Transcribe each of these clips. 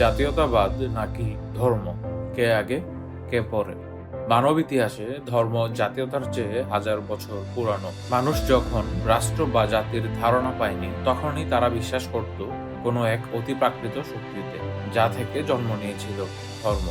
জাতীয়তাবাদ নাকি ধর্ম? কে আগে, কে পরে? মানব ইতিহাসে ধর্ম জাতীয়তার চেয়ে হাজার বছর পুরানো। মানুষ যখন রাষ্ট্র বা জাতির ধারণা পায়নি, তখনই তারা বিশ্বাস করত কোনো এক অতিপ্রাকৃত শক্তিতে, যা থেকে জন্ম নিয়েছিল ধর্ম।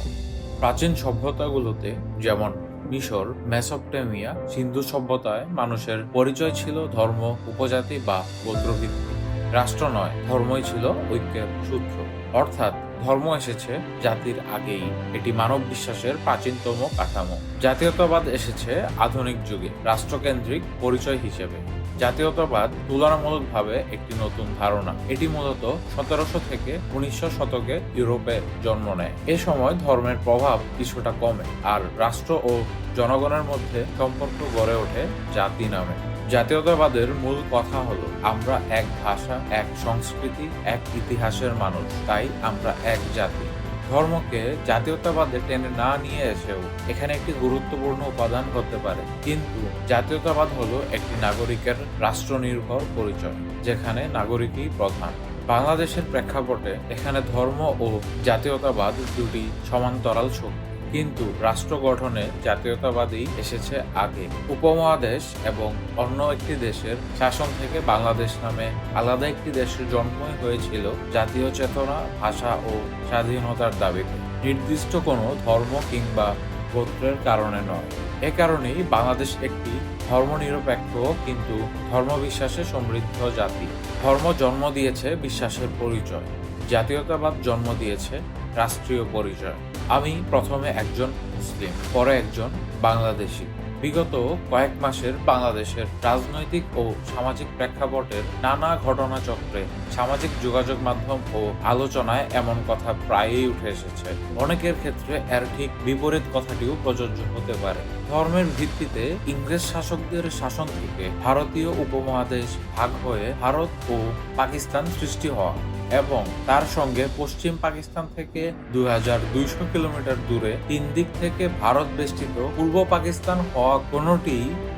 প্রাচীন সভ্যতাগুলোতে যেমন মিশর, মেসোপটেমিয়া, সিন্ধু সভ্যতায় মানুষের পরিচয় ছিল ধর্ম, উপজাতি বা গোত্রভিত্তিক। রাষ্ট্র নয়, ধর্মই ছিল ঐক্যের সূত্র। অর্থাৎ ধর্ম এসেছে, জাতির আগেই। এটি মানব বিশ্বাসের প্রাচীনতম কাঠামো। জাতীয়তাবাদ এসেছে আধুনিক যুগে, রাষ্ট্রকেন্দ্রিক পরিচয় হিসেবে। জাতীয়তাবাদ তুলনামূলকভাবে একটি নতুন ধারণা। এটি মূলত সতেরোশো থেকে উনিশশো শতকে ইউরোপে জন্ম নেয়। এ সময় ধর্মের প্রভাব কিছুটা কমে, আর রাষ্ট্র ও জনগণের মধ্যে সম্পর্ক গড়ে ওঠে জাতি নামে। জাতীয়তাবাদের মূল কথা হলো, আমরা এক ভাষা, এক সংস্কৃতি, এক ইতিহাসের মানুষ, তাই আমরা এক জাতি। ধর্মকে জাতীয়তাবাদে টেনে না নিয়ে এসেও এখানে একটি গুরুত্বপূর্ণ উপাদান হতে পারে। কিন্তু জাতীয়তাবাদ হলো একটি নাগরিকের রাষ্ট্রনির্ভর পরিচয়, যেখানে নাগরিকই প্রধান। বাংলাদেশের প্রেক্ষাপটে এখানে ধর্ম ও জাতীয়তাবাদ দুটি সমান্তরাল শক্তি। কিন্তু রাষ্ট্র গঠনে জাতীয়তাবাদী এসেছে আগে। উপমহাদেশ এবং অন্য একটি দেশের শাসন থেকে বাংলাদেশ নামে আলাদা একটি দেশের জন্মই হয়েছিল জাতীয় চেতনা, ভাষা ও স্বাধীনতার দাবিতে। নির্দিষ্ট কোনো ধর্ম কিংবা গোত্রের কারণে নয়। এ কারণেই বাংলাদেশ একটি ধর্মনিরপেক্ষ কিন্তু ধর্মবিশ্বাসে সমৃদ্ধ জাতি। ধর্ম জন্ম দিয়েছে বিশ্বাসের পরিচয়। জাতীয়তাবাদ জন্ম দিয়েছে রাষ্ট্রীয় পরিচয়। আমি প্রথমে একজন মুসলিম, পরে একজন বাংলাদেশি। বিগত কয়েক মাসের বাংলাদেশের রাজনৈতিক ও সামাজিক প্রেক্ষাপটের নানা ঘটনাচক্রে সামাজিক যোগাযোগ মাধ্যম ও আলোচনায় এমন কথা প্রায়ই উঠে এসেছে। অনেকের ক্ষেত্রে এর ঠিক বিপরীত কথাটিও প্রযোজ্য হতে পারে। ধর্মের ভিত্তিতে ইংরেজ শাসকদের শাসন থেকে ভারতীয় উপমহাদেশ ভাগ হয়ে ভারত ও পাকিস্তান সৃষ্টি হওয়া। এবং তার সঙ্গে পশ্চিম পাকিস্তান থেকে দুই হাজার দুইশ কিলোমিটার দূরে তিন দিক থেকে ভারত বেষ্টিত পূর্ব পাকিস্তান হওয়া কোনোটি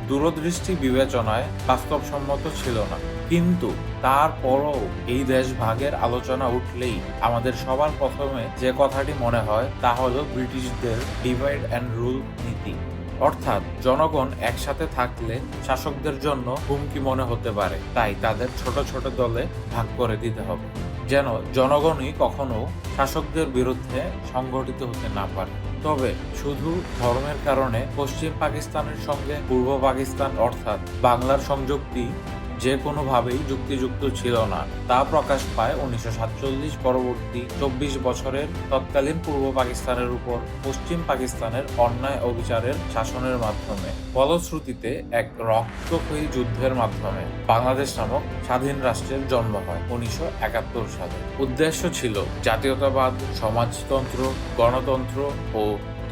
দূরদৃষ্টি বিবেচনায় বাস্তবসম্মত ছিল না। কিন্তু তারপরও এই দেশ ভাগের আলোচনা উঠলেই আমাদের সবার প্রথমে যে কথাটি মনে হয় তা হল ব্রিটিশদের ডিভাইড অ্যান্ড রুল নীতি। অর্থাৎ জনগণ একসাথে থাকলে শাসকদের জন্য হুমকি মনে হতে পারে, তাই তাদের ছোট ছোট দলে ভাগ করে দিতে হবে। যেন জনগণই কখনো শাসকদের বিরুদ্ধে সংগঠিত হতে না পারে। তবে শুধু ধর্মের কারণে পশ্চিম পাকিস্তানের সঙ্গে পূর্ব পাকিস্তান অর্থাৎ বাংলার সংযুক্তি যে কোনোভাবেই যুক্তিযুক্ত ছিল না। তা প্রকাশ পায় উনিশশো সাতচল্লিশ পরবর্তী চব্বিশ বছরের তৎকালীন পূর্ব পাকিস্তানের উপর পশ্চিম পাকিস্তানের অন্যায় অবিচারের শাসনের মাধ্যমে। ফলশ্রুতিতে এক রক্তক্ষয়ী যুদ্ধের মাধ্যমে বাংলাদেশ নামক স্বাধীন রাষ্ট্রের জন্ম হয় উনিশশো একাত্তর সালে। উদ্দেশ্য ছিল জাতীয়তাবাদ, সমাজতন্ত্র, গণতন্ত্র ও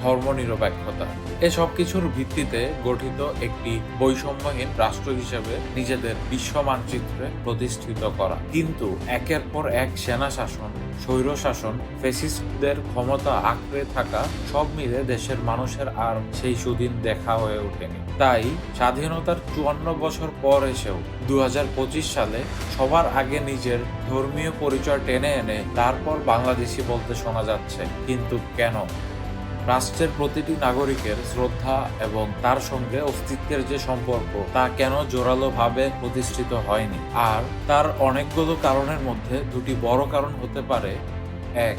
ধর্মনিরপেক্ষতা। এসব কিছুর ভিত্তিতে গঠিত একটি বৈষম্যহীন রাষ্ট্র হিসেবে নিজেদের বিশ্ব মানচিত্রে প্রতিষ্ঠিত করা। কিন্তু একের পর এক সেনা শাসন, স্বৈর শাসন ফেসিস্টদের ক্ষমতা আঁকড়ে থাকা সব মিলে দেশের মানুষের আর সেই সুদিন দেখা হয়ে ওঠেনি। তাই স্বাধীনতার চুয়ান্ন বছর পর এসেও দু হাজার পঁচিশ সালে সবার আগে নিজের ধর্মীয় পরিচয় টেনে এনে তারপর বাংলাদেশি বলতে শোনা যাচ্ছে। কিন্তু কেন? রাষ্ট্রের প্রতিটি নাগরিকের শ্রদ্ধা এবং তার সঙ্গে অস্তিত্বের যে সম্পর্ক, তা কেন জোরালোভাবে প্রতিষ্ঠিত হয়নি? আর তার অনেকগুলো কারণের মধ্যে দুটি বড় কারণ হতে পারে। এক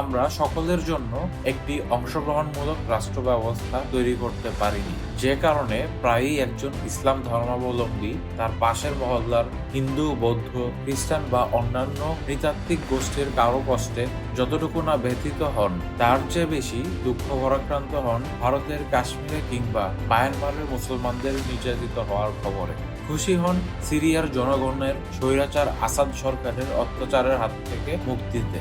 আমরা সকলের জন্য একটি অংশগ্রহণমূলক রাষ্ট্র ব্যবস্থা তৈরি করতে পারিনি। যে কারণে প্রায়ই একজন ইসলাম ধর্মাবলম্বী, তার পাশের মহল্লার হিন্দু, বৌদ্ধ, খ্রিস্টান বা অন্যান্য নৃতাত্ত্বিক গোষ্ঠীর কারও কষ্টে যতটুকু না ব্যথিত হন, তার চেয়ে বেশি দুঃখ ভরাক্রান্ত হন ভারতের কাশ্মীরে কিংবা মায়ানমারের মুসলমানদের নির্যাতিত হওয়ার খবরে। খুশি হন সিরিয়ার জনগণের স্বৈরাচার আসাদ সরকারের অত্যাচারের হাত থেকে মুক্তিতে।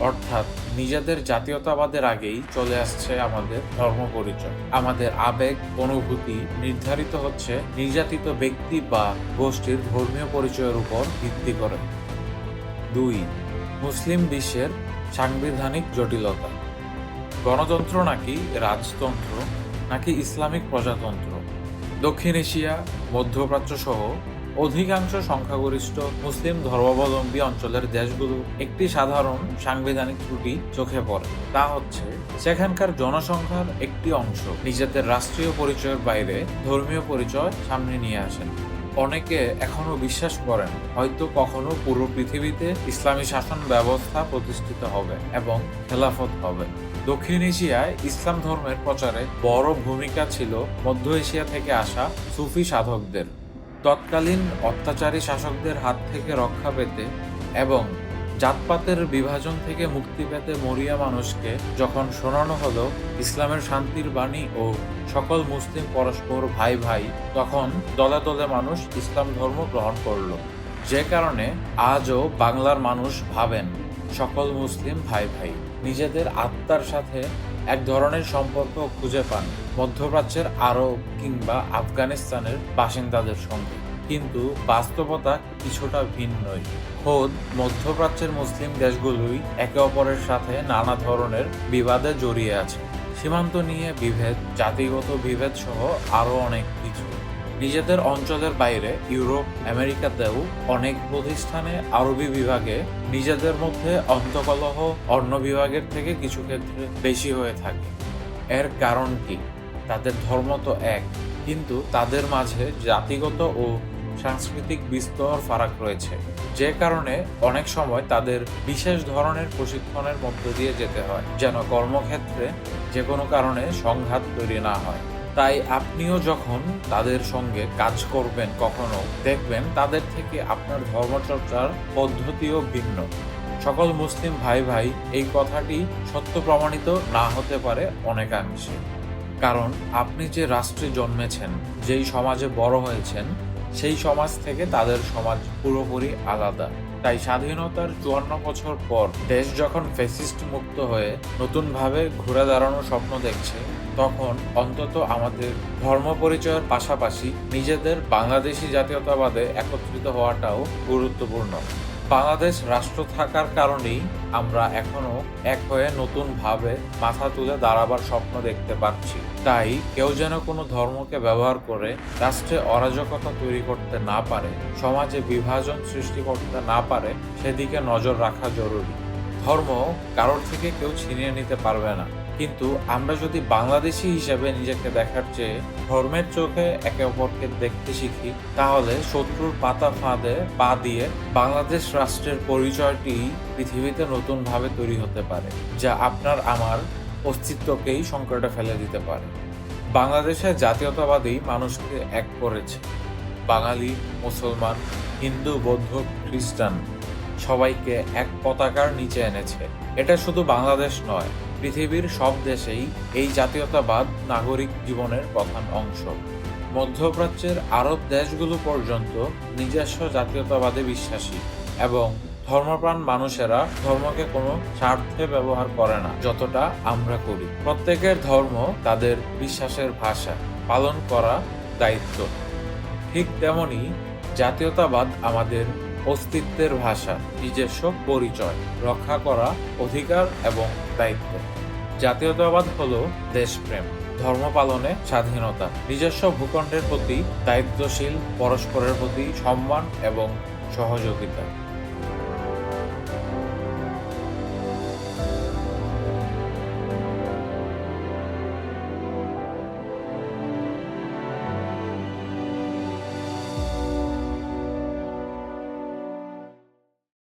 অর্থাৎ নিজেদের জাতীয়তাবাদের আগেই চলে আসছে আমাদের ধর্ম পরিচয়। আমাদের আবেগ, অনুভূতি নির্ধারিত হচ্ছে নির্যাতিত ব্যক্তি বা গোষ্ঠীর ধর্মীয় পরিচয়ের উপর ভিত্তি করে। দুই, মুসলিম বিশ্বের সাংবিধানিক জটিলতা। গণতন্ত্র নাকি রাজতন্ত্র, নাকি ইসলামিক প্রজাতন্ত্র? দক্ষিণ এশিয়া মধ্যপ্রাচ্য সহ অধিকাংশ সংখ্যাগরিষ্ঠ মুসলিম ধর্মাবলম্বী অঞ্চলের দেশগুলো একটি সাধারণ সাংবিধানিক ত্রুটি চোখে পড়ে। তা হচ্ছে, সেখানকার জনসংখ্যার একটি অংশ নিজেদের রাষ্ট্রীয় পরিচয়ের বাইরে ধর্মীয় পরিচয় সামনে নিয়ে আসেন। অনেকে এখনও বিশ্বাস করেন, হয়তো কখনো পুরো পৃথিবীতে ইসলামী শাসন ব্যবস্থা প্রতিষ্ঠিত হবে এবং খেলাফত হবে। দক্ষিণ এশিয়ায় ইসলাম ধর্মের প্রচারে বড় ভূমিকা ছিল মধ্য এশিয়া থেকে আসা সুফি সাধকদের। তৎকালীন অত্যাচারী শাসকদের হাত থেকে রক্ষা পেতে এবং জাতপাতের বিভাজন থেকে মুক্তি পেতে মরিয়া মানুষকে যখন শোনানো হলো ইসলামের শান্তির বাণী ও সকল মুসলিম পরস্পর ভাই ভাই, তখন দলে দলে মানুষ ইসলাম ধর্ম গ্রহণ করল। যে কারণে আজও বাংলার মানুষ ভাবেন সকল মুসলিম ভাই ভাই। নিজেদের আত্মার সাথে এক ধরনের সম্পর্ক খুঁজে পান মধ্যপ্রাচ্যের আরব কিংবা আফগানিস্তানের বাসিন্দাদের সঙ্গে। কিন্তু বাস্তবতা কিছুটা ভিন্নই। খোদ মধ্যপ্রাচ্যের মুসলিম দেশগুলোই একে অপরের সাথে নানা ধরনের বিবাদে জড়িয়ে আছে। সীমান্ত নিয়ে বিভেদ, জাতিগত বিভেদ সহ আরও অনেক কিছু। নিজেদের অঞ্চলের বাইরে, ইউরোপ আমেরিকাতেও অনেক প্রতিষ্ঠানে আরবি বিভাগে নিজেদের মধ্যে অন্তকলহ অন্য বিভাগের থেকে কিছু ক্ষেত্রে বেশি হয়ে থাকে। এর কারণ কি? তাদের ধর্ম তো এক, কিন্তু তাদের মাঝে জাতিগত ও সাংস্কৃতিক বিস্তর ফারাক রয়েছে, যে কারণে অনেক সময় তাদের বিশেষ ধরনের প্রশিক্ষণের মধ্য দিয়ে যেতে হয়, যেন কর্মক্ষেত্রে যে কোনো কারণে সংঘাত তৈরি না হয়। তাই আপনিও যখন তাদের সঙ্গে কাজ করবেন কখনো, দেখবেন তাদের থেকে আপনার ধর্মচর্চার পদ্ধতিও ভিন্ন। সকল মুসলিম ভাই ভাই এই কথাটি সত্য প্রমাণিত না হতে পারে অনেকাংশে। কারণ আপনি যে রাষ্ট্রে জন্মেছেন, যেই সমাজে বড় হয়েছেন, সেই সমাজ থেকে তাদের সমাজ পুরোপুরি আলাদা। তাই স্বাধীনতার চুয়ান্ন বছর পর দেশ যখন ফেসিস্ট মুক্ত হয়ে নতুনভাবে ঘুরে দাঁড়ানোর স্বপ্ন দেখছে, তখন অন্তত আমাদের ধর্ম পরিচয়ের পাশাপাশি নিজেদের বাংলাদেশি জাতীয়তাবাদে একত্রিত হওয়াটাও গুরুত্বপূর্ণ। বাংলাদেশ রাষ্ট্র থাকার কারণেই আমরা এখনও এক হয়ে নতুন ভাবে মাথা তুলে দাঁড়াবার স্বপ্ন দেখতে পাচ্ছি। তাই কেউ যেন কোনো ধর্মকে ব্যবহার করে রাষ্ট্রে অরাজকতা তৈরি করতে না পারে, সমাজে বিভাজন সৃষ্টি করতে না পারে, সেদিকে নজর রাখা জরুরি। ধর্ম কারোর থেকে কেউ ছিনিয়ে নিতে পারবে না। কিন্তু আমরা যদি বাংলাদেশি হিসাবে নিজেকে দেখার চেয়ে ধর্মের চোখে একে অপরকে দেখতে শিখি, তাহলে শত্রুর পাতা ফাঁদে পা দিয়ে বাংলাদেশ রাষ্ট্রের পরিচয়টি পৃথিবীতে নতুনভাবে তৈরি হতে পারে, যা আপনার আমার অস্তিত্বকেই সংকটে ফেলে দিতে পারে। বাংলাদেশে জাতীয়তাবাদী মানুষকে এক করেছে। বাঙালি, মুসলমান, হিন্দু, বৌদ্ধ, খ্রিস্টান সবাইকে এক পতাকার নিচে এনেছে। এটা শুধু বাংলাদেশ নয় পৃথিবীর সব দেশেই এই জাতীয়তাবাদ নাগরিক জীবনের প্রধান অংশ। মধ্যপ্রাচ্যের আরব দেশগুলো পর্যন্ত নিজস্ব জাতীয়তাবাদে বিশ্বাসী এবং ধর্মপ্রাণ মানুষেরা ধর্মকে কোনো স্বার্থে ব্যবহার করে না, যতটা আমরা করি। প্রত্যেকের ধর্ম তাদের বিশ্বাসের ভাষা, পালন করা দায়িত্ব। ঠিক তেমনি জাতীয়তাবাদ আমাদের অস্তিত্বের ভাষা, নিজস্ব পরিচয়, রক্ষা করা অধিকার এবং দায়িত্ব। জাতীয়তাবাদ হল দেশপ্রেম, ধর্ম পালনে স্বাধীনতা, নিজস্ব ভূখণ্ডের প্রতি দায়িত্বশীল, পরস্পরের প্রতি সম্মান এবং সহযোগিতা।